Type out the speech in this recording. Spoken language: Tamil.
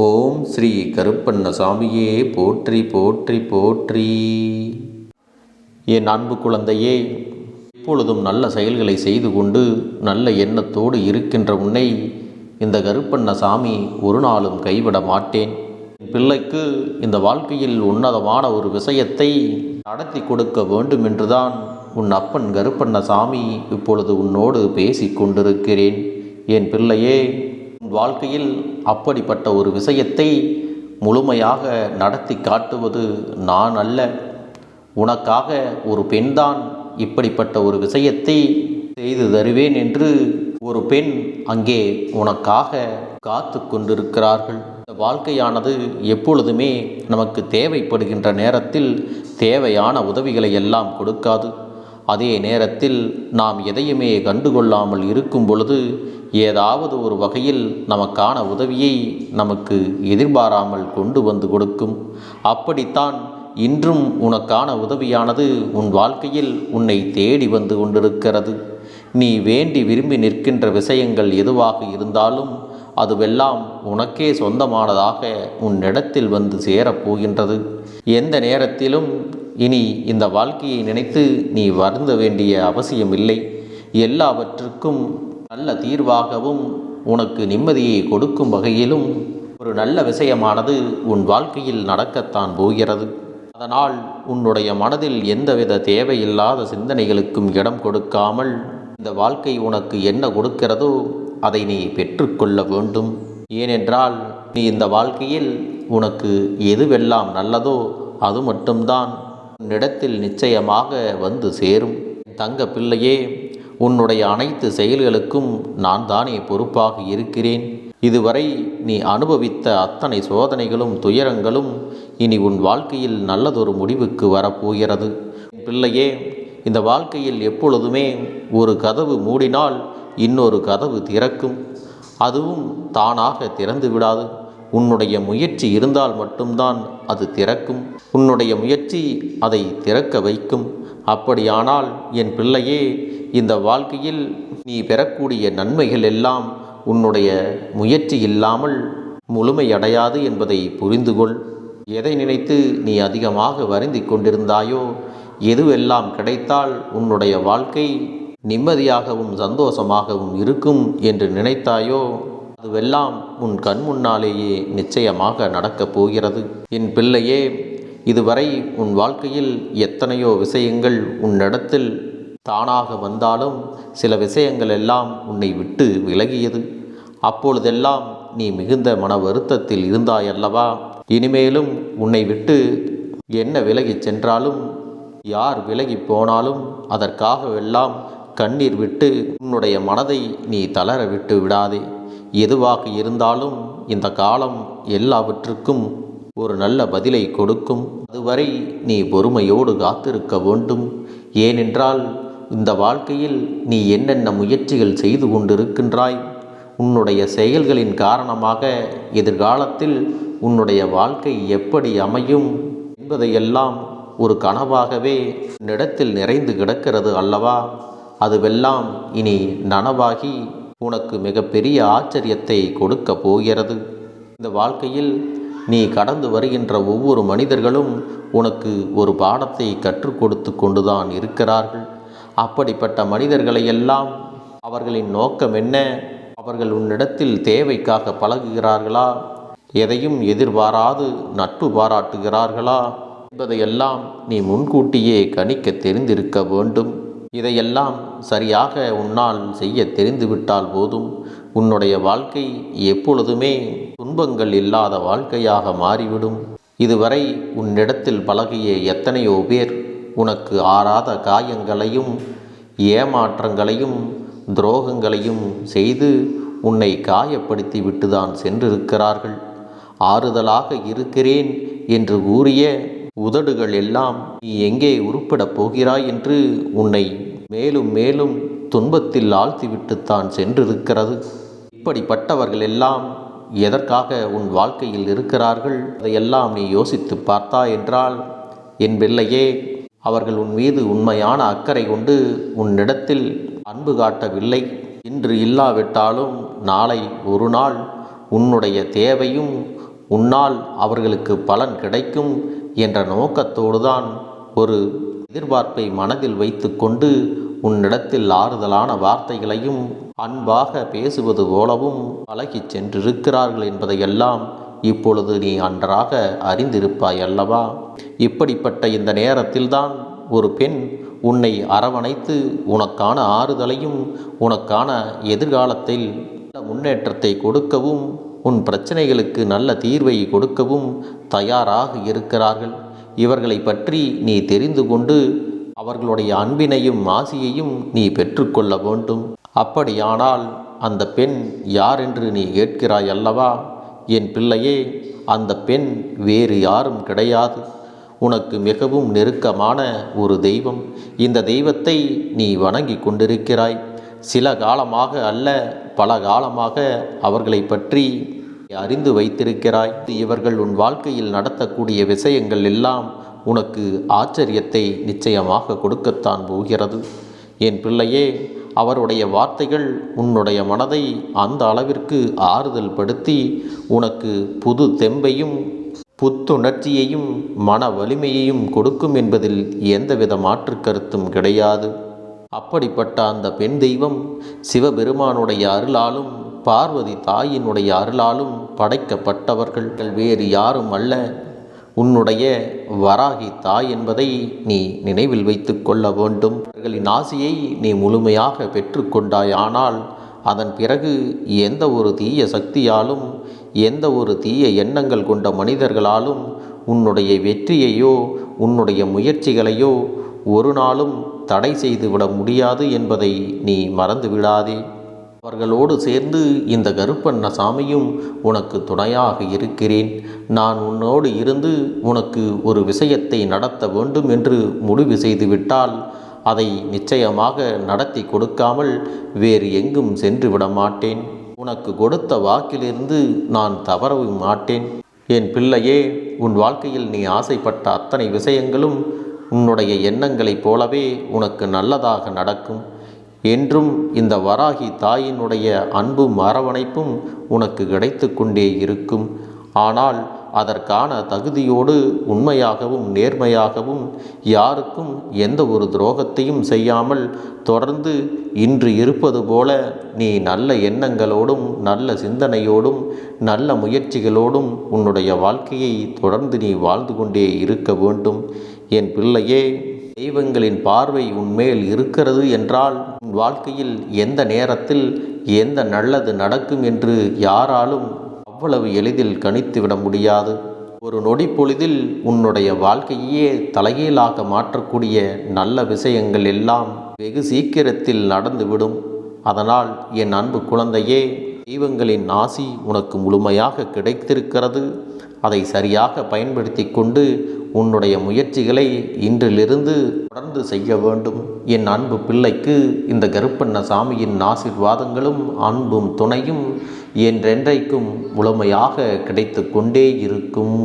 ஓம் ஸ்ரீ கருப்பண்ண சாமியே போற்றி போற்றி போற்றி. என் அன்பு குழந்தையே எப்பொழுதும் நல்ல செயல்களை செய்து கொண்டு நல்ல எண்ணத்தோடு இருக்கின்ற உன்னை இந்த கருப்பண்ண சாமி ஒரு நாளும் கைவிட மாட்டேன். என் பிள்ளைக்கு இந்த வாழ்க்கையில் உன்னதமான ஒரு விஷயத்தை நடத்தி கொடுக்க வேண்டும் என்றுதான் உன் அப்பன் கருப்பண்ண சாமி இப்பொழுது உன்னோடு பேசிக் கொண்டிருக்கிறேன். என் பிள்ளையே வாழ்க்கையில் அப்படிப்பட்ட ஒரு விஷயத்தை முழுமையாக நடத்தி காட்டுவது நான் அல்ல. உனக்காக ஒரு பெண்தான் இப்படிப்பட்ட ஒரு விஷயத்தை செய்து தருவேன் என்று ஒரு பெண் அங்கே உனக்காக காத்து கொண்டிருக்கிறார்கள். இந்த வாழ்க்கையானது எப்பொழுதுமே நமக்கு தேவைப்படுகின்ற நேரத்தில் தேவையான உதவிகளை எல்லாம் கொடுக்காது. அதே நேரத்தில் நாம் எதையுமே கண்டுகொள்ளாமல் இருக்கும் பொழுது ஏதாவது ஒரு வகையில் நமக்கான உதவியை நமக்கு எதிர்பாராமல் கொண்டு வந்து கொடுக்கும். அப்படித்தான் இன்றும் உனக்கான உதவியானது உன் வாழ்க்கையில் உன்னை தேடி வந்து கொண்டிருக்கிறது. நீ வேண்டி விரும்பி நிற்கின்ற விஷயங்கள் எதுவாக இருந்தாலும் அதுவெல்லாம் உனக்கே சொந்தமானதாக உன்னிடத்தில் வந்து சேரப்போகின்றது எந்த நேரத்திலும் இனி இந்த வாழ்க்கையை நினைத்து நீ வருந்த வேண்டிய அவசியமில்லை. எல்லாவற்றுக்கும் நல்ல தீர்வாகவும் உனக்கு நிம்மதியை கொடுக்கும் வகையிலும் ஒரு நல்ல விஷயமானது உன் வாழ்க்கையில் நடக்கத்தான் போகிறது. அதனால் உன்னுடைய மனதில் எந்தவித தேவையில்லாத சிந்தனைகளுக்கும் இடம் கொடுக்காமல் இந்த வாழ்க்கை உனக்கு என்ன கொடுக்கிறதோ அதை நீ பெற்றுக்கொள்ள வேண்டும். ஏனென்றால் நீ இந்த வாழ்க்கையில் உனக்கு எதுவெல்லாம் நல்லதோ அது மட்டும்தான். உன்னிடத்தில் நிச்சயமாக வந்து சேரும். தங்க பிள்ளையே உன்னுடைய அனைத்து செயல்களுக்கும் நான் தானே பொறுப்பாக இருக்கிறேன். இதுவரை நீ அனுபவித்த அத்தனை சோதனைகளும் துயரங்களும் இனி உன் வாழ்க்கையில் நல்லதொரு முடிவுக்கு வரப்போகிறது. பிள்ளையே இந்த வாழ்க்கையில் எப்பொழுதுமே ஒரு கதவு மூடினால் இன்னொரு கதவு திறக்கும். அதுவும் தானாக திறந்து விடாது உன்னுடைய முயற்சி இருந்தால் மட்டும்தான் அது திறக்கும். உன்னுடைய முயற்சி அதை திறக்க வைக்கும். அப்படியானால் என் பிள்ளையே இந்த வாழ்க்கையில் நீ பெறக்கூடிய நன்மைகள் எல்லாம் உன்னுடைய முயற்சி இல்லாமல் முழுமையடையாது என்பதை புரிந்து கொள் எதை நினைத்து நீ அதிகமாக வருந்தி கொண்டிருந்தாயோ எதுவெல்லாம் கிடைத்தால் உன்னுடைய வாழ்க்கை நிம்மதியாகவும் சந்தோஷமாகவும் இருக்கும் என்று நினைத்தாயோ அதுவெல்லாம் உன் கண் முன்னாலேயே நிச்சயமாக நடக்கப் போகிறது. என் பிள்ளையே இதுவரை உன் வாழ்க்கையில் எத்தனையோ விஷயங்கள் உன்னிடத்தில் தானாக வந்தாலும் சில விஷயங்கள் எல்லாம் உன்னை விட்டு விலகியது. அப்பொழுதெல்லாம் நீ மிகுந்த மன வருத்தத்தில் இருந்தாயல்லவா? இனிமேலும் உன்னை விட்டு என்ன விலகிச் சென்றாலும் யார் விலகி போனாலும் அதற்காகவெல்லாம் கண்ணீர் விட்டு உன்னுடைய மனதை நீ தளர விட்டு விடாதே. எதுவாக இருந்தாலும் இந்த காலம் எல்லாவற்றுக்கும் ஒரு நல்ல பதிலை கொடுக்கும். அதுவரை நீ பொறுமையோடு காத்திருக்க வேண்டும். ஏனென்றால் இந்த வாழ்க்கையில் நீ என்னென்ன முயற்சிகள் செய்து கொண்டிருக்கின்றாய் உன்னுடைய செயல்களின் காரணமாக எதிர்காலத்தில் உன்னுடைய வாழ்க்கை எப்படி அமையும் என்பதையெல்லாம் ஒரு கனவாகவே உன்னிடத்தில் நிறைந்து கிடக்கிறது அல்லவா? அதுவெல்லாம் இனி நனவாகி உனக்கு மிகப்பெரிய ஆச்சரியத்தை கொடுக்க போகிறது. இந்த வாழ்க்கையில் நீ கடந்து வருகின்ற ஒவ்வொரு மனிதர்களும் உனக்கு ஒரு பாடத்தை கற்றுக் கொடுத்து கொண்டுதான் இருக்கிறார்கள். அப்படிப்பட்ட மனிதர்களை எல்லாம் அவர்களின் நோக்கம் என்ன? அவர்கள் உன்னிடத்தில் தேவைக்காக பழகுகிறார்களா? எதையும் எதிர்பாராது நட்பு பாராட்டுகிறார்களா? என்பதையெல்லாம் நீ முன்கூட்டியே கணிக்க தெரிந்திருக்க வேண்டும். இதையெல்லாம் சரியாக உன்னால் செய்ய தெரிந்துவிட்டால் போதும். உன்னுடைய வாழ்க்கை எப்பொழுதுமே துன்பங்கள் இல்லாத வாழ்க்கையாக மாறிவிடும். இதுவரை உன்னிடத்தில் பழகிய எத்தனையோ பேர் உனக்கு ஆறாத காயங்களையும் ஏமாற்றங்களையும் துரோகங்களையும் செய்து உன்னை காயப்படுத்தி விட்டுதான் சென்றிருக்கிறார்கள். ஆறுதலாக இருக்கிறேன் என்று கூறிய உதடுகள் எல்லாம் நீ எங்கே உருப்படப் போகிறாய் என்று உன்னை மேலும் மேலும் துன்பத்தில் ஆழ்த்திவிட்டுத்தான் சென்றிருக்கிறது. இப்படிப்பட்டவர்கள் எல்லாம் எதற்காக உன் வாழ்க்கையில் இருக்கிறார்கள்? அதையெல்லாம் நீ யோசித்து பார்த்தா என்றால் என் பிள்ளையே அவர்கள் உன் மீது உண்மையான அக்கறை கொண்டு உன்னிடத்தில் அன்பு காட்டவில்லை. இன்று இல்லாவிட்டாலும் நாளை ஒரு நாள் உன்னுடைய தேவையும் உன்னால் அவர்களுக்கு பலன் கிடைக்கும் என்ற நோக்கத்தோடு தான் ஒரு எதிர்பார்ப்பை மனதில் வைத்துக்கொண்டு உன்னிடத்தில் ஆறுதலான வார்த்தைகளையும் அன்பாக பேசுவது போலவும் பழகிச் சென்றிருக்கிறார்கள் என்பதையெல்லாம் இப்பொழுது நீ அன்றாக அறிந்திருப்பாய் அல்லவா இப்படிப்பட்ட இந்த நேரத்தில்தான் ஒரு பெண் உன்னை அரவணைத்து உனக்கான ஆறுதலையும் உனக்கான எதிர்காலத்தில் முன்னேற்றத்தை கொடுக்கவும் உன் பிரச்சனைகளுக்கு நல்ல தீர்வை கொடுக்கவும் தயாராக இருக்கிறார்கள். இவர்களை பற்றி நீ தெரிந்து கொண்டு அவர்களுடைய அன்பினையும் ஆசியையும் நீ பெற்றுக்கொள்ள வேண்டும். அப்படியானால் அந்த பெண் யார் என்று நீ கேட்கிறாய் அல்லவா? என் பிள்ளையே அந்த பெண் வேறு யாரும் கிடையாது. உனக்கு மிகவும் நெருக்கமான ஒரு தெய்வம். இந்த தெய்வத்தை நீ வணங்கி கொண்டிருக்கிறாய். சில காலமாக அல்ல பல காலமாக அவர்களை பற்றி அறிந்து வைத்திருக்கிறாய். இவர்கள் உன் வாழ்க்கையில் நடத்தக்கூடிய விஷயங்கள் எல்லாம் உனக்கு ஆச்சரியத்தை நிச்சயமாக கொடுக்கத்தான் போகிறது. என் பிள்ளையே அவருடைய வார்த்தைகள் உன்னுடைய மனதை அந்த அளவிற்கு ஆறுதல் படுத்தி உனக்கு புது தெம்பையும் புத்துணர்ச்சியையும் மன வலிமையையும் கொடுக்கும் என்பதில் எந்தவித மாற்று கருத்தும் கிடையாது. அப்படிப்பட்ட அந்த பெண் தெய்வம் சிவபெருமானுடைய அருளாலும் பார்வதி தாயினுடைய அருளாலும் படைக்கப்பட்டவர்கள் வேறு யாரும் அல்ல. உன்னுடைய வராகி தாய் என்பதை நீ நினைவில் வைத்து கொள்ள வேண்டும். அவர்களின் ஆசையை நீ முழுமையாக பெற்றுக்கொண்டாய் ஆனால் அதன் பிறகு எந்த ஒரு தீய சக்தியாலும் எந்த ஒரு தீய எண்ணங்கள் கொண்ட மனிதர்களாலும் உன்னுடைய வெற்றியையோ உன்னுடைய முயற்சிகளையோ ஒரு நாளும் தடை செய்துவிட முடியாது என்பதை நீ மறந்து விடாதே அவர்களோடு சேர்ந்து இந்த கருப்பண்ண சாமியும் உனக்கு துணையாக இருக்கிறேன். நான் உன்னோடு இருந்து உனக்கு ஒரு விஷயத்தை நடத்த வேண்டும் என்று முடிவு செய்துவிட்டால் அதை நிச்சயமாக நடத்தி கொடுக்காமல் வேறு எங்கும் சென்று விட மாட்டேன் உனக்கு கொடுத்த வாக்கிலிருந்து நான் தவறவும் மாட்டேன். என் பிள்ளையே உன் வாழ்க்கையில் நீ ஆசைப்பட்ட அத்தனை விஷயங்களும் உன்னுடைய எண்ணங்களைப் போலவே உனக்கு நல்லதாக நடக்கும். என்றும் இந்த வராகி தாயினுடைய அன்பும் அரவணைப்பும் உனக்கு கிடைத்து கொண்டே இருக்கும். ஆனால் அதற்கான தகுதியோடு உண்மையாகவும் நேர்மையாகவும் யாருக்கும் எந்த ஒரு துரோகத்தையும் செய்யாமல் தொடர்ந்து இன்று இருப்பது போல நீ நல்ல எண்ணங்களோடும் நல்ல சிந்தனையோடும் நல்ல முயற்சிகளோடும் உன்னுடைய வாழ்க்கையை தொடர்ந்து நீ வாழ்ந்து கொண்டே இருக்க வேண்டும். என் பிள்ளையே தெய்வங்களின் பார்வை உன்மேல் இருக்கிறது என்றால் உன் வாழ்க்கையில் எந்த நேரத்தில் எந்த நல்லது நடக்கும் என்று யாராலும் அவ்வளவு எளிதில் கணித்துவிட முடியாது. ஒரு நொடி பொழுதில் உன்னுடைய வாழ்க்கையே தலைகீழாக மாற்றக்கூடிய நல்ல விஷயங்கள் எல்லாம் வெகு சீக்கிரத்தில் நடந்துவிடும் அதனால் என் அன்பு குழந்தையே தெய்வங்களின் ஆசி உனக்கு முழுமையாக கிடைத்திருக்கிறது. அதை சரியாக பயன்படுத்தி கொண்டு உன்னுடைய முயற்சிகளை இன்றிலிருந்து தொடர்ந்து செய்ய வேண்டும். என் அன்பு பிள்ளைக்கு இந்த கருப்பண்ண சாமியின் ஆசிர்வாதங்களும் அன்பும் துணையும் என்றென்றைக்கும் முழுமையாக கிடைத்து கொண்டே இருக்கும்.